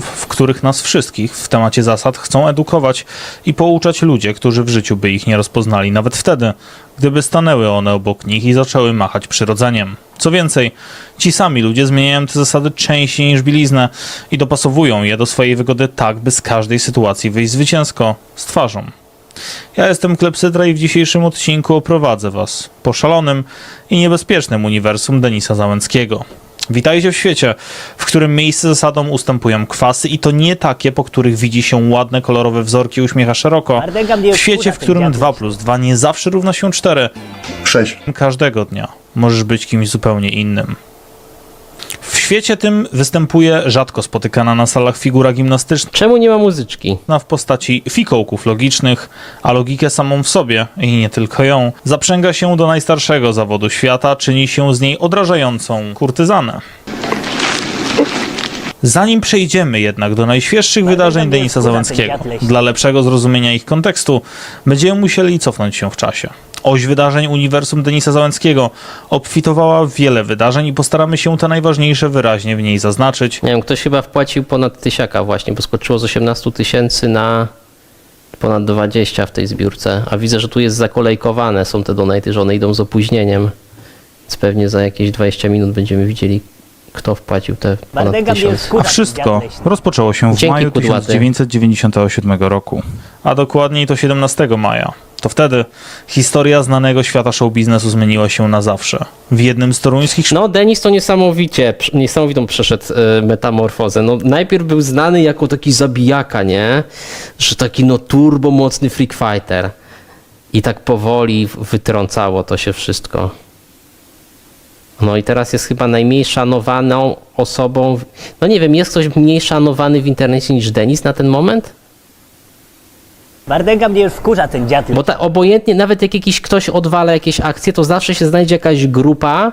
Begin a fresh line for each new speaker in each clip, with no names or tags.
w których nas wszystkich w temacie zasad chcą edukować i pouczać ludzie, którzy w życiu by ich nie rozpoznali, nawet wtedy, gdyby stanęły one obok nich i zaczęły machać przyrodzeniem. Co więcej, ci sami ludzie zmieniają te zasady częściej niż bieliznę i dopasowują je do swojej wygody tak, by z każdej sytuacji wyjść zwycięsko z twarzą. Ja jestem Klepsydra i w dzisiejszym odcinku oprowadzę Was po szalonym i niebezpiecznym uniwersum Denisa Załęckiego. Witajcie w świecie, w którym miejsce zasadom ustępują kwasy i to nie takie, po których widzi się ładne, kolorowe wzorki i uśmiecha szeroko. W świecie, w którym 2 plus 2 nie zawsze równa się 4.
6.
Każdego dnia możesz być kimś zupełnie innym. W świecie tym występuje rzadko spotykana na salach figura gimnastyczna
Czemu nie ma muzyczki?
w postaci fikołków logicznych, a logikę samą w sobie, i nie tylko ją, zaprzęga się do najstarszego zawodu świata, czyni się z niej odrażającą kurtyzanę. Zanim przejdziemy jednak do najświeższych wydarzeń Denisa Załęckiego, dla lepszego zrozumienia ich kontekstu, będziemy musieli cofnąć się w czasie. Oś wydarzeń uniwersum Denisa Załęckiego obfitowała w wiele wydarzeń i postaramy się te najważniejsze wyraźnie w niej zaznaczyć.
Nie wiem, ktoś chyba wpłacił ponad tysiaka właśnie, bo skoczyło z 18 tysięcy na ponad 20 w tej zbiórce. A widzę, że tu jest zakolejkowane, są te donaty, że one idą z opóźnieniem. Więc pewnie za jakieś 20 minut będziemy widzieli, kto wpłacił te ponad tysiąc.
A wszystko rozpoczęło się w
Dzięki,
maju
kudłaty.
1997 roku, a dokładniej to 17 maja. To wtedy historia znanego świata show biznesu zmieniła się na zawsze. W jednym z toruńskich
No, Denis to niesamowicie, niesamowitą przeszedł e, metamorfozę. No, najpierw był znany jako taki zabijaka, nie? Że taki no turbo mocny freak fighter. I tak powoli wytrącało to się wszystko. No i teraz jest chyba najmniej szanowaną osobą. w- No nie wiem, jest ktoś mniej szanowany w internecie niż Denis na ten moment?
Bardęga mnie już wkurza ten dziad.
Bo ta, obojętnie, nawet jak jakiś ktoś odwala jakieś akcje, to zawsze się znajdzie jakaś grupa,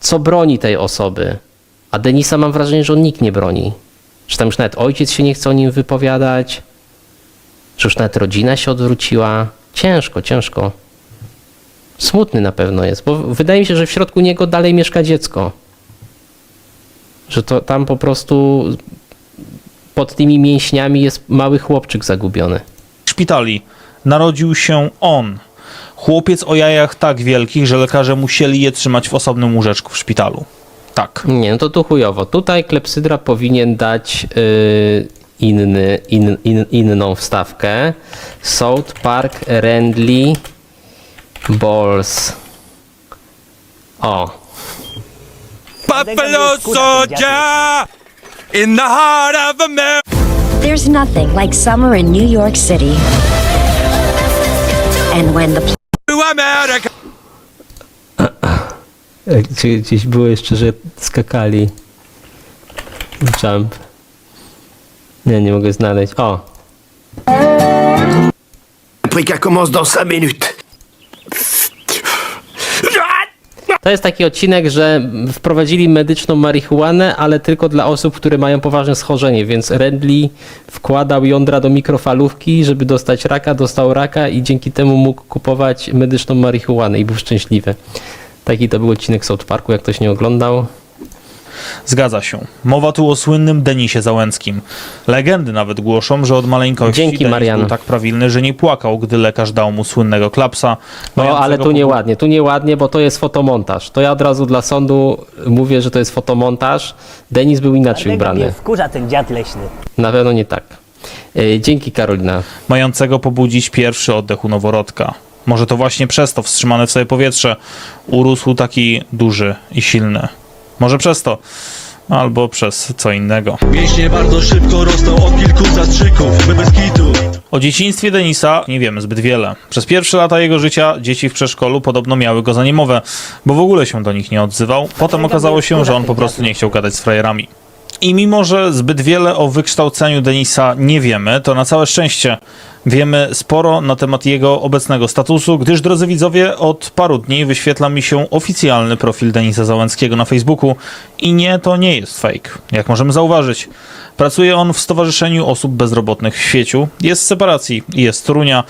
co broni tej osoby. A Denisa mam wrażenie, że on nikt nie broni. Że tam już nawet ojciec się nie chce o nim wypowiadać, że już nawet rodzina się odwróciła. Ciężko, ciężko. Smutny na pewno jest, bo wydaje mi się, że w środku niego dalej mieszka dziecko. Że to tam po prostu pod tymi mięśniami jest mały chłopczyk zagubiony.
szpitali narodził się on. Chłopiec o jajach tak wielkich, że lekarze musieli je trzymać w osobnym łóżeczku w szpitalu. Tak.
Nie, no to tu chujowo. Tutaj klepsydra powinien dać yy, inny, in, in, inną wstawkę. South Park Randley Balls. O, ah.
Buffalo soldier in the heart of America.
There's nothing like summer in New York City. And when the
To America.
Gdzie, gdzieś było jeszcze, że skakali. Jump. Nie, nie mogę znaleźć. O,
Paprika commence dans 5 minutes.
To jest taki odcinek, że wprowadzili medyczną marihuanę, ale tylko dla osób, które mają poważne schorzenie, więc Rendley wkładał jądra do mikrofalówki, żeby dostać raka, dostał raka i dzięki temu mógł kupować medyczną marihuanę i był szczęśliwy. Taki to był odcinek South Parku, jak ktoś nie oglądał.
Zgadza się. Mowa tu o słynnym Denisie Załęckim. Legendy nawet głoszą, że od maleńkości
Dzięki,
Denis
Marian.
był tak prawilny, że nie płakał, gdy lekarz dał mu słynnego klapsa.
No ale tu nieładnie, tu nieładnie, bo to jest fotomontaż. To ja od razu dla sądu mówię, że to jest fotomontaż. Denis był inaczej
mnie
ubrany.
wkurza ten dziad leśny.
Na pewno nie tak. Yy, Dzięki Karolina.
mającego pobudzić pierwszy oddech u noworodka. Może to właśnie przez to wstrzymane w sobie powietrze urósł taki duży i silny. Może przez to, albo przez co innego.
Mięśnie bardzo szybko rosną od kilku zastrzyków, my bez kitu.
O dzieciństwie Denisa nie wiemy zbyt wiele. Przez pierwsze lata jego życia dzieci w przedszkolu podobno miały go za niemowę, bo w ogóle się do nich nie odzywał. Potem okazało się, że on po prostu nie chciał gadać z frajerami. I mimo, że zbyt wiele o wykształceniu Denisa nie wiemy, to na całe szczęście wiemy sporo na temat jego obecnego statusu, gdyż, drodzy widzowie, od paru dni wyświetla mi się oficjalny profil Denisa Załęckiego na Facebooku. I nie, to nie jest fake, jak możemy zauważyć. Pracuje on w Stowarzyszeniu Osób Bezrobotnych w Świeciu, jest z separacji jest z Torunia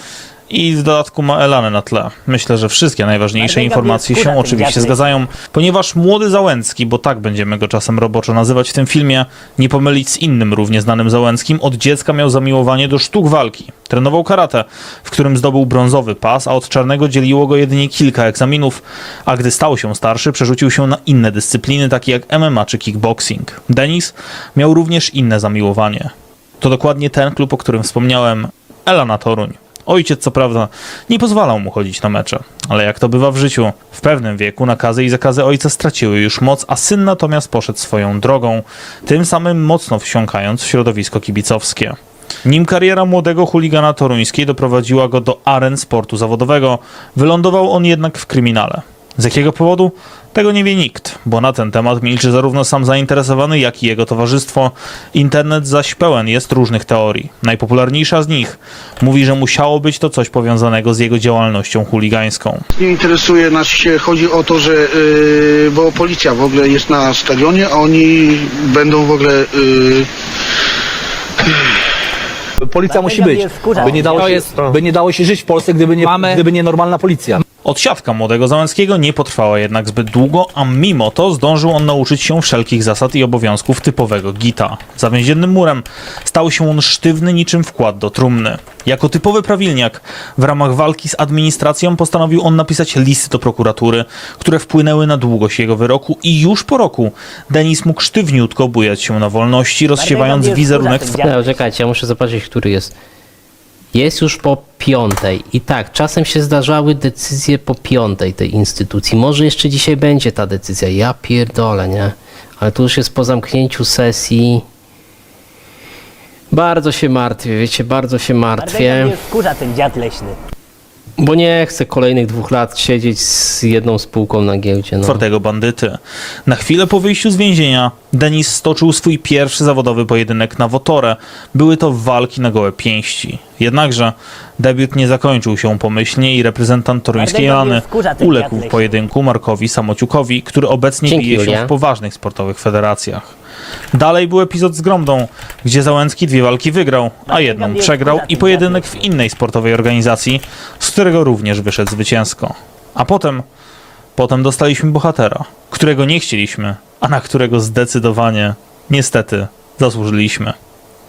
I w dodatku ma Elanę na tle. Myślę, że wszystkie najważniejsze informacje się oczywiście zgadzają, ponieważ młody Załęcki, bo tak będziemy go czasem roboczo nazywać w tym filmie, nie pomylić z innym równie znanym Załęckim, od dziecka miał zamiłowanie do sztuk walki. Trenował karate, w którym zdobył brązowy pas, a od czarnego dzieliło go jedynie kilka egzaminów, a gdy stał się starszy, przerzucił się na inne dyscypliny, takie jak MMA czy kickboxing. Denis miał również inne zamiłowanie. To dokładnie ten klub, o którym wspomniałem, Elana Toruń. Ojciec, co prawda, nie pozwalał mu chodzić na mecze, ale jak to bywa w życiu, w pewnym wieku nakazy i zakazy ojca straciły już moc, a syn natomiast poszedł swoją drogą, tym samym mocno wsiąkając w środowisko kibicowskie. Nim kariera młodego chuligana toruńskiej doprowadziła go do aren sportu zawodowego, wylądował on jednak w kryminale. Z jakiego powodu? Tego nie wie nikt, bo na ten temat milczy zarówno sam zainteresowany, jak i jego towarzystwo. Internet zaś pełen jest różnych teorii. Najpopularniejsza z nich mówi, że musiało być to coś powiązanego z jego działalnością chuligańską.
Nie interesuje nas się, chodzi o to, że yy, bo policja w ogóle jest na stadionie, a oni będą w ogóle yy,
Policja musi być, by nie, dało
To
się,
jest
by nie dało się żyć w Polsce, gdyby nie, gdyby nie normalna policja.
Odsiadka młodego Załęckiego nie potrwała jednak zbyt długo, a mimo to zdążył on nauczyć się wszelkich zasad i obowiązków typowego gita. Za więziennym murem stał się on sztywny niczym wkład do trumny. Jako typowy prawilniak w ramach walki z administracją postanowił on napisać listy do prokuratury, które wpłynęły na długość jego wyroku i już po roku Denis mógł sztywniutko bujać się na wolności, rozsiewając wizerunek
ten
No, czekajcie, ja muszę zobaczyć, który jest. Jest już po piątej. I tak, czasem się zdarzały decyzje po piątej tej instytucji. Może jeszcze dzisiaj będzie ta decyzja. Ja pierdolę, nie? Ale tu już jest po zamknięciu sesji. Bardzo się martwię, wiecie, bardzo się martwię.
Mardęga mnie wkurza ten dziad leśny.
Bo nie chcę kolejnych dwóch lat siedzieć z jedną spółką na giełdzie. No.
twardego bandyty. Na chwilę po wyjściu z więzienia Denis stoczył swój pierwszy zawodowy pojedynek na Wotorę. Były to walki na gołe pięści. Jednakże debiut nie zakończył się pomyślnie i reprezentant toruńskiej Lany
wkurza, ten
uległ w pojedynku Markowi Samociukowi, który obecnie
Dzięki,
bije się
Julia.
w poważnych sportowych federacjach. Dalej był epizod z Gromdą, gdzie Załęcki dwie walki wygrał, a jedną przegrał i pojedynek w innej sportowej organizacji, z którego również wyszedł zwycięsko. A potem Potem dostaliśmy bohatera, którego nie chcieliśmy, a na którego zdecydowanie, niestety, zasłużyliśmy.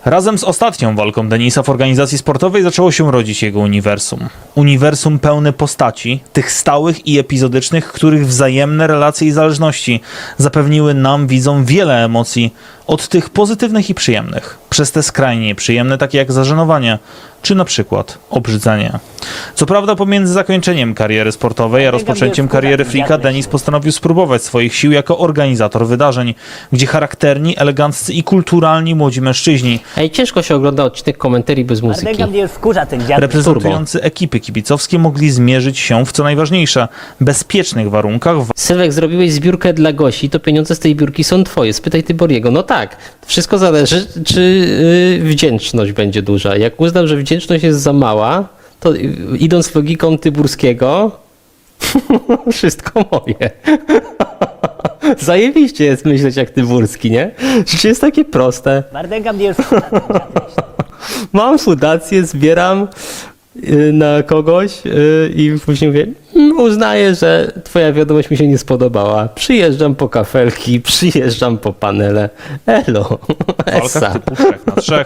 Razem z ostatnią walką Denisa w organizacji sportowej zaczęło się rodzić jego uniwersum. Uniwersum pełne postaci, tych stałych i epizodycznych, których wzajemne relacje i zależności zapewniły nam, widzom, wiele emocji, od tych pozytywnych i przyjemnych, przez te skrajnie nieprzyjemne, takie jak zażenowanie, czy na przykład obrzydzenie. Co prawda pomiędzy zakończeniem kariery sportowej a rozpoczęciem kariery Frika Denis postanowił spróbować swoich sił jako organizator wydarzeń, gdzie charakterni, eleganccy i kulturalni młodzi mężczyźni
Ej, ciężko się ogląda odcinek komentarii bez muzyki.
Mardęga mnie wkurza ten dziad
reprezentujący ekipy kibicowskie mogli zmierzyć się w co najważniejsze bezpiecznych warunkach w
Sylwek, zrobiłeś zbiórkę dla Gosi, to pieniądze z tej biurki są twoje. Spytaj Tyboriego. No tak, wszystko zależy, czy yy, wdzięczność będzie duża. Jak uznam, że wdzięczność jest za mała, to idąc logiką Tyburskiego, wszystko moje. Zajebiście jest myśleć jak Tyburski, nie? Życie jest takie proste. Mam fundację, zbieram na kogoś y, i później mówię, "Mm, uznaję, że twoja wiadomość mi się nie spodobała. Przyjeżdżam po kafelki, przyjeżdżam po panele. Elo,
walkach typu 3 na 3.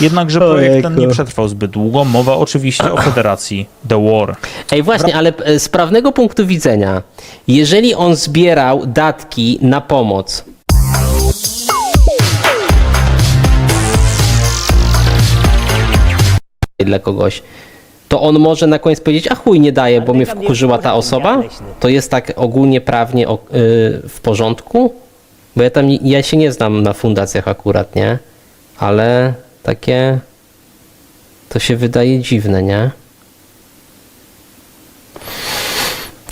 Jednakże projekt ten nie przetrwał zbyt długo. Mowa oczywiście o federacji The War.
Ej, właśnie, ale e, z prawnego punktu widzenia, jeżeli on zbierał datki na pomoc, dla kogoś, to on może na koniec powiedzieć, a chuj nie daje, bo mnie wkurzyła ta osoba? To jest tak ogólnie prawnie o, y, w porządku? Bo ja tam, ja się nie znam na fundacjach akurat, nie? Ale takie, to się wydaje dziwne, nie?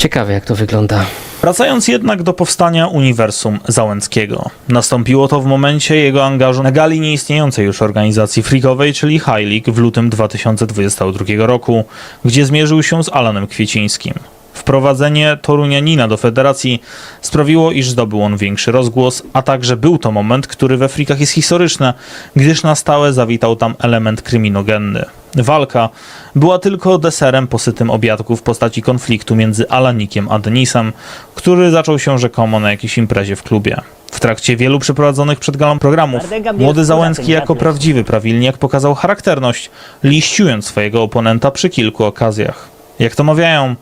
Ciekawe jak to wygląda.
Wracając jednak do powstania Uniwersum Załęckiego. Nastąpiło to w momencie jego angażu na gali nieistniejącej już organizacji freakowej, czyli High League w lutym 2022 roku, gdzie zmierzył się z Alanem Kwiecińskim. Wprowadzenie Torunianina do federacji sprawiło, iż zdobył on większy rozgłos, a także był to moment, który we frikach jest historyczny, gdyż na stałe zawitał tam element kryminogenny. Walka była tylko deserem posytym obiadków w postaci konfliktu między Alanikiem a Denisem, który zaczął się rzekomo na jakiejś imprezie w klubie. W trakcie wielu przeprowadzonych przed galą programów młody Załęcki jako prawdziwy prawilniak pokazał charakterność, liściując swojego oponenta przy kilku okazjach. Jak to mawiają,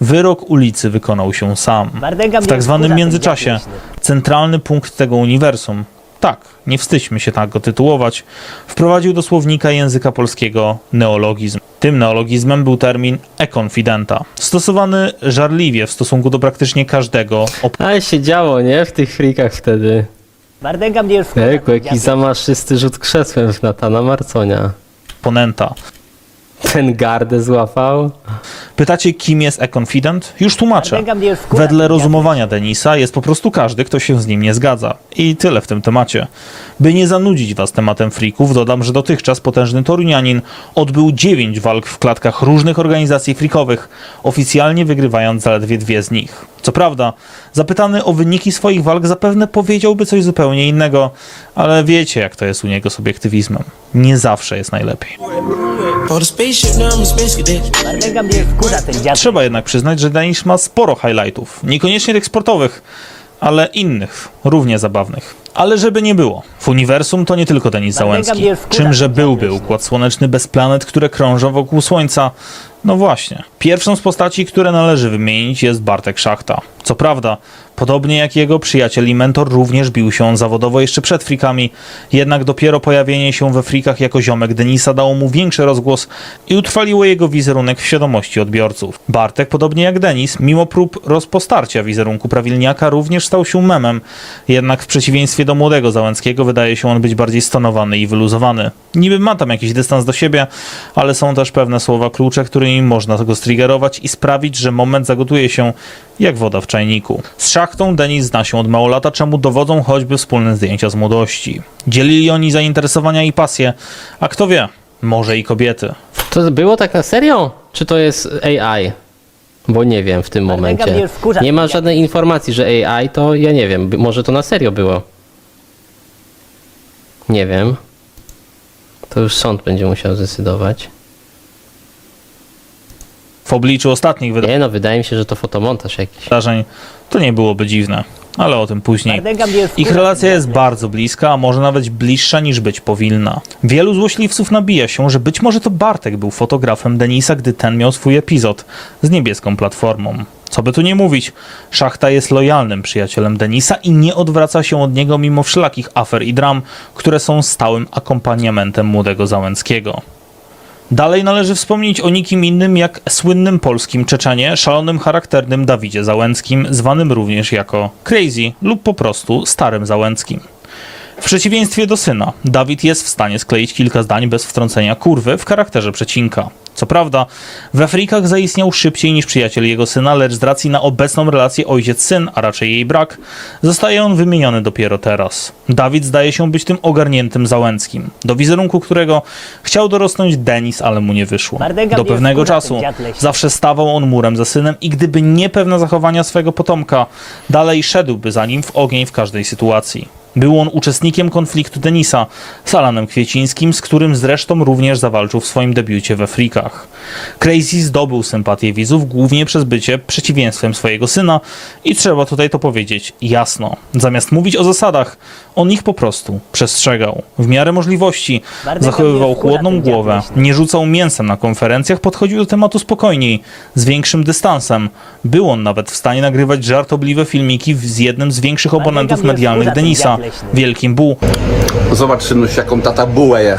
wyrok ulicy wykonał się sam. W tak zwanym międzyczasie centralny punkt tego uniwersum, tak, nie wstydźmy się tak go tytułować, wprowadził do słownika języka polskiego neologizm. Tym neologizmem był termin e-confidenta, stosowany żarliwie w stosunku do praktycznie każdego
Ale się działo, nie? W tych frikach wtedy.
Bardęga mnie wkurza
Ejku,
ten
jakiś
dziad
zamaszysty rzut krzesłem w Natana Marconia.
oponenta.
Ten gardę złapał.
Pytacie, kim jest e-confident? Już tłumaczę. Wedle rozumowania Denisa jest po prostu każdy, kto się z nim nie zgadza. I tyle w tym temacie. By nie zanudzić was tematem frików, dodam, że dotychczas potężny Torunianin odbył 9 walk w klatkach różnych organizacji frikowych, oficjalnie wygrywając zaledwie dwie z nich. Co prawda, zapytany o wyniki swoich walk zapewne powiedziałby coś zupełnie innego, ale wiecie jak to jest u niego z obiektywizmem. Nie zawsze jest najlepiej. Trzeba jednak przyznać, że Danish ma sporo highlightów. Niekoniecznie tych sportowych, ale innych, równie zabawnych. Ale żeby nie było, w uniwersum to nie tylko Denis
Bardęga
Załęcki.
mnie wkurza
Czymże byłby układ słoneczny bez planet, które krążą wokół Słońca? No właśnie. Pierwszą z postaci, które należy wymienić jest Bartek Szachta. Co prawda, podobnie jak jego przyjaciel i mentor, również bił się on zawodowo jeszcze przed frikami, jednak dopiero pojawienie się we frikach jako ziomek Denisa dało mu większy rozgłos i utrwaliło jego wizerunek w świadomości odbiorców. Bartek, podobnie jak Denis, mimo prób rozpostarcia wizerunku prawilniaka, również stał się memem, jednak w przeciwieństwie do młodego Załęckiego wydaje się on być bardziej stonowany i wyluzowany. Niby ma tam jakiś dystans do siebie, ale są też pewne słowa klucze, którymi można go striggerować i sprawić, że moment zagotuje się jak woda w czajniku. Z szachtą Denis zna się od mało lata, czemu dowodzą choćby wspólne zdjęcia z młodości. Dzielili oni zainteresowania i pasje, a kto wie, może i kobiety.
To było tak na serio? Czy to jest AI? Bo nie wiem w tym momencie. Nie ma żadnej informacji, że AI to ja nie wiem. Może to na serio było. Nie wiem. To już sąd będzie musiał zdecydować.
W obliczu ostatnich
Nie no, wydaje mi się, że to fotomontaż jakiś.
wydarzeń to nie byłoby dziwne, ale o tym później. Ich relacja jest bardzo bliska, a może nawet bliższa niż być powinna. Wielu złośliwców nabija się, że być może to Bartek był fotografem Denisa, gdy ten miał swój epizod z niebieską platformą. Co by tu nie mówić, Szachta jest lojalnym przyjacielem Denisa i nie odwraca się od niego mimo wszelakich afer i dram, które są stałym akompaniamentem młodego Załęckiego. Dalej należy wspomnieć o nikim innym jak słynnym polskim Czeczenie, szalonym charakternym Dawidzie Załęckim, zwanym również jako Crazy lub po prostu Starym Załęckim. W przeciwieństwie do syna, Dawid jest w stanie skleić kilka zdań bez wtrącenia kurwy w charakterze przecinka. Co prawda, we frikach zaistniał szybciej niż przyjaciel jego syna, lecz z racji na obecną relację ojciec-syn, a raczej jej brak, zostaje on wymieniony dopiero teraz. Dawid zdaje się być tym ogarniętym Załęckim, do wizerunku którego chciał dorosnąć Denis, ale mu nie wyszło. Do pewnego czasu zawsze stawał on murem za synem i gdyby nie pewne zachowania swego potomka, dalej szedłby za nim w ogień w każdej sytuacji. Był on uczestnikiem konfliktu Denisa z Alanem Kwiecińskim, z którym zresztą również zawalczył w swoim debiucie we Frikach. Crazy zdobył sympatię widzów głównie przez bycie przeciwieństwem swojego syna i trzeba tutaj to powiedzieć jasno. Zamiast mówić o zasadach, on ich po prostu przestrzegał. W miarę możliwości zachowywał chłodną głowę, nie rzucał mięsem na konferencjach, podchodził do tematu spokojniej, z większym dystansem. Był on nawet w stanie nagrywać żartobliwe filmiki z jednym z większych oponentów medialnych Denisa. Wielkim Bu.
Zobacz, synuś, jaką tata bułę je.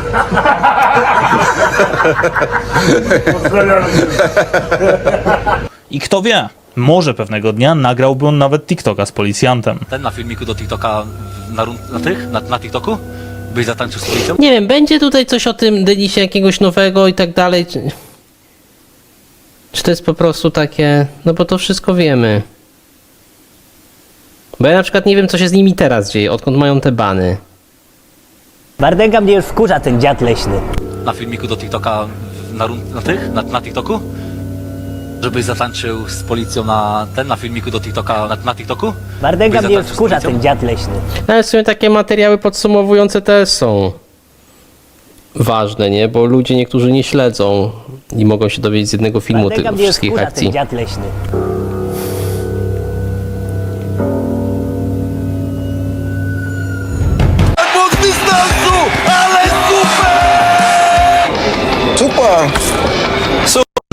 I kto wie, może pewnego dnia nagrałby on nawet TikToka z policjantem.
Ten na filmiku do TikToka na, run- na tych, na, na TikToku? Byś zatańczył z policją?
Nie wiem, będzie tutaj coś o tym Denisie jakiegoś nowego i tak dalej. Czy, czy to jest po prostu takie. No bo to wszystko wiemy. Bo ja na przykład nie wiem, co się z nimi teraz dzieje, odkąd mają te bany.
Bardęga mnie wkurza ten dziad leśny.
Na filmiku do TikToka na, run- na tych, na, na TikToku? Żebyś zatańczył z policją na ten, na filmiku do TikToka, na, na TikToku?
Bardęga
Byś
mnie
zatańczył z
wkurza
policją?
ten dziad leśny.
Ale w sumie takie materiały podsumowujące też są. ważne, nie? Bo ludzie niektórzy nie śledzą i mogą się dowiedzieć z jednego filmu tych
Wardęga mnie
wszystkich
wkurza
akcji.
ten dziad leśny.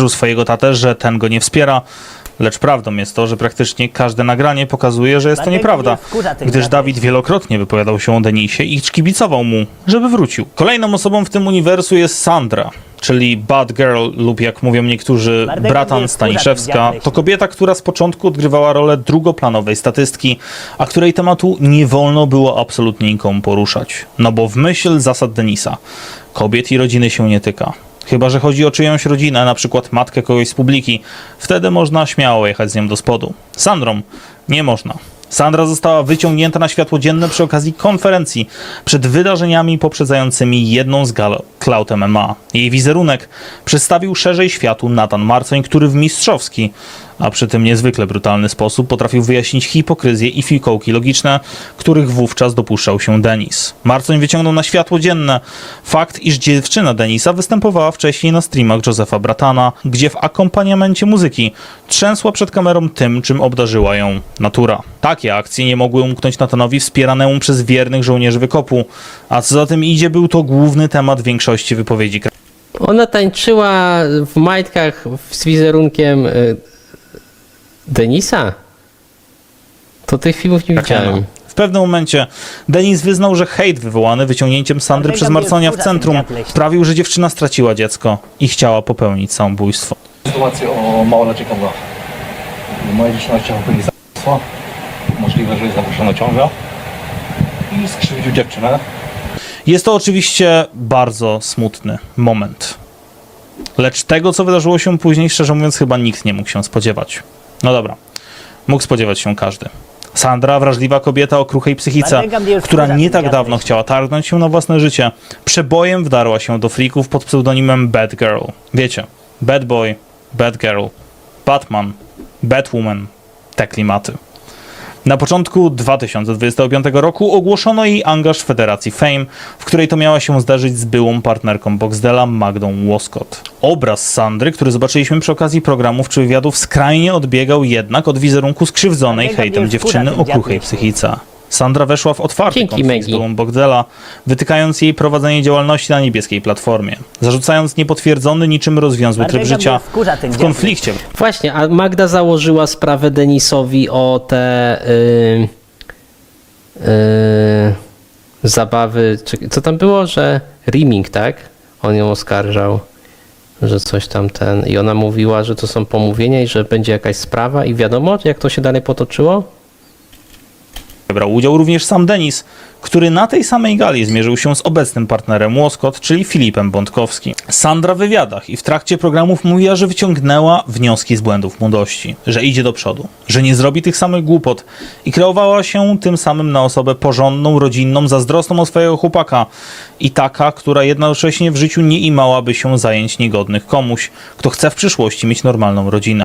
Swojego tatę, że ten go nie wspiera, lecz prawdą jest to, że praktycznie każde nagranie pokazuje, że jest to nieprawda, gdyż. Dawid wielokrotnie wypowiadał się o Denisie i kibicował mu, żeby wrócił. Kolejną osobą w tym uniwersum jest Sandra, czyli Bad Girl lub jak mówią niektórzy bratan Staniszewska. To kobieta, która z początku odgrywała rolę drugoplanowej statystki, a której tematu nie wolno było absolutnie nikomu poruszać. No bo w myśl zasad Denisa kobiet i rodziny się nie tyka. Chyba, że chodzi o czyjąś rodzinę, na przykład matkę kogoś z publiki. Wtedy można śmiało jechać z nią do spodu. Sandrą nie można. Sandra została wyciągnięta na światło dzienne przy okazji konferencji przed wydarzeniami poprzedzającymi jedną z gal Cloud MMA. Jej wizerunek przedstawił szerzej światu Nathan Marcoń, który w mistrzowski, a przy tym niezwykle brutalny sposób potrafił wyjaśnić hipokryzję i fikołki logiczne, których wówczas dopuszczał się Denis. Marcoń wyciągnął na światło dzienne fakt, iż dziewczyna Denisa występowała wcześniej na streamach Josefa Bratana, gdzie w akompaniamencie muzyki trzęsła przed kamerą tym, czym obdarzyła ją natura. Takie akcje nie mogły umknąć Nathanowi wspieranemu przez wiernych żołnierzy wykopu, a co za tym idzie, był to główny temat większości wypowiedzi
Ona tańczyła w majtkach z wizerunkiem y, Denisa? To tych filmów nie
Krakena.
widziałem.
W pewnym momencie Denis wyznał, że hejt wywołany wyciągnięciem Sandry przez Marconia w centrum sprawił, że dziewczyna straciła dziecko i chciała popełnić samobójstwo.
sytuację o małoletnie kogo. Moja dziewczyna chciała popełnić zabójstwo. Możliwe, że jest zaproszona ciąża. I skrzywdził dziewczynę.
Jest to oczywiście bardzo smutny moment. Lecz tego, co wydarzyło się później, szczerze mówiąc, chyba nikt nie mógł się spodziewać. No dobra, mógł spodziewać się każdy. Sandra, wrażliwa kobieta o kruchej psychice, która nie tak dawno chciała targnąć się na własne życie, przebojem wdarła się do frików pod pseudonimem Bad Girl. Wiecie, Bad Boy, Bad Girl, Batman, Batwoman, te klimaty. Na początku 2025 roku ogłoszono jej angaż w Federacji Fame, w której to miała się zdarzyć z byłą partnerką Boxdela Magdą Łoskot. Obraz Sandry, który zobaczyliśmy przy okazji programów czy wywiadów, skrajnie odbiegał jednak od wizerunku skrzywdzonej
Dlatego
hejtem dziewczyny o kruchej psychice. Sandra weszła w otwarty
Dzięki,
konflikt z
Maggie.
byłą Bogdela, wytykając jej prowadzenie działalności na niebieskiej platformie, zarzucając niepotwierdzony niczym rozwiązły tryb życia
mnie wkurza ten
w
dziadek.
konflikcie
Właśnie, a Magda założyła sprawę Denisowi o te y, y, zabawy, czy, co tam było, że Rimming, tak? On ją oskarżał, że coś tam ten i ona mówiła, że to są pomówienia i że będzie jakaś sprawa i wiadomo, jak to się dalej potoczyło?
Brał udział również sam Denis, który na tej samej gali zmierzył się z obecnym partnerem Łoskot, czyli Filipem Bątkowskim. Sandra w wywiadach i w trakcie programów mówiła, że wyciągnęła wnioski z błędów młodości, że idzie do przodu, że nie zrobi tych samych głupot i kreowała się tym samym na osobę porządną, rodzinną, zazdrosną o swojego chłopaka i taka, która jednocześnie w życiu nie imałaby się zajęć niegodnych komuś, kto chce w przyszłości mieć normalną rodzinę.